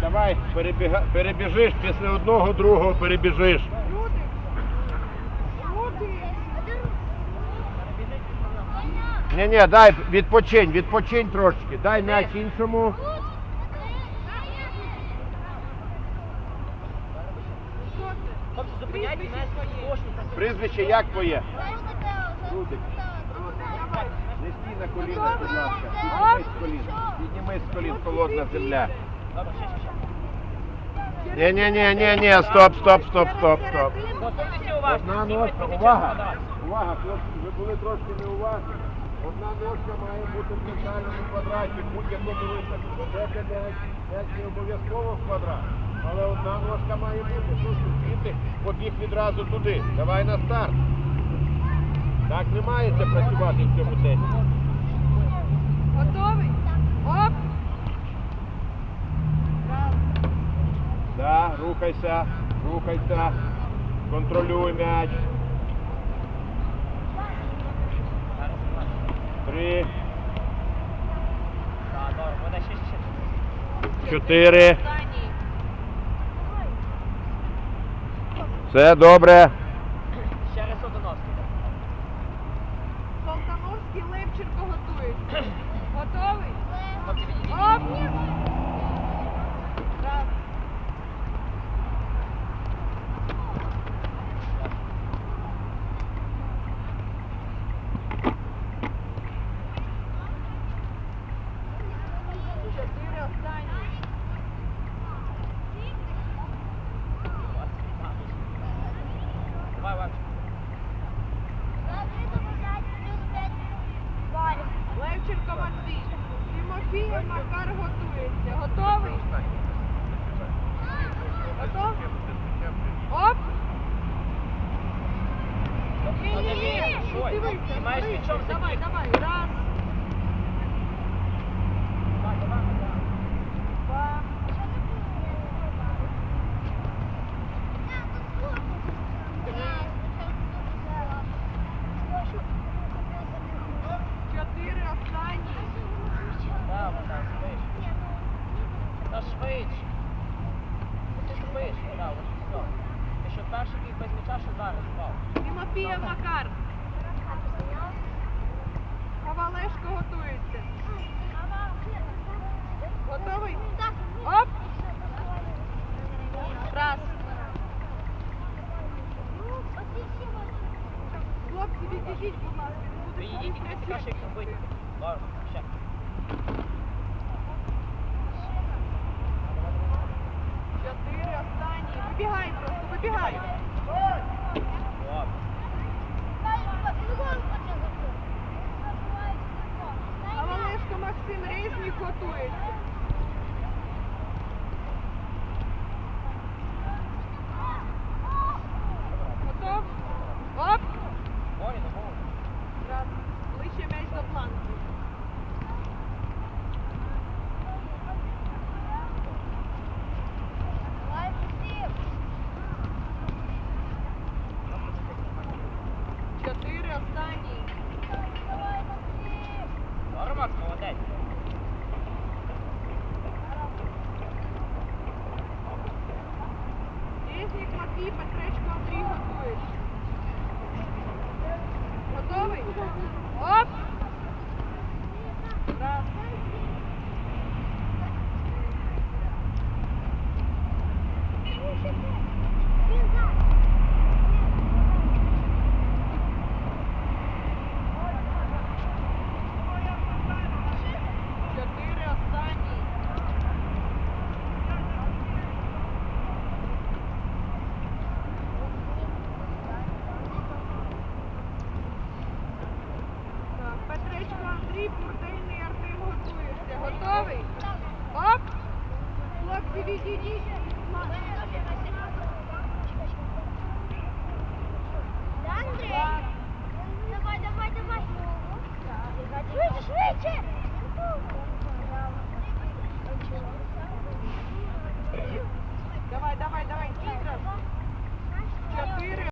Давай, перебіга... перебіжиш після одного, другого перебіжиш. Ні, ні, дай відпочинь, відпочинь трошки. Дай м'яч іншому. Прізвище як твоє? Не стій на колінах, будь ласка. Піднімись з колін. Піднімись з колін, холодна земля. Ще. Ні, ні, ні, ні, ні, стоп, стоп, стоп, стоп, стоп. Одна ножка, увага, увага, хлопці, ви були трошки неуважні. Одна ножка має бути в центральному квадраті, будь-якому випадку. Це не обов'язково в квадрат. Але одна ножка має бути. Що звідти побіг відразу туди. Давай на старт. Так не мається працювати в цьому тесті. Готовий? Оп. Раз. Да, рухайся, рухайся, контролюй м'яч. Три, добре, буде ще, ще, ще. чотири. Все добре. Ще раз одиночки. Солтановський Левченко готується. Готовий? Хлопці, відійдіть. Оп. Раз. Чотири останні. Давай, Вань. Левченко Матвій. Тимофієв Макар готується. Готовий? Готов? Оп! Ні-ні-ні! Ой, Дивися, дивися. Давай, давай. Раз, Давай, давай, давай. два, чотири останні. Так, так, швидше. Та швидше. Ти швидше, так, ось все. Ти що перший біг без м'яча, що зараз впав. Тимофієв Макар. Ковалешко готується. Готовий? Оп! Раз. Хлопці, відійдіть, будь ласка. не Відійдіть, і краще їх робити. Добре, ще. Ferrari. Макс, молодець. you, Jesus.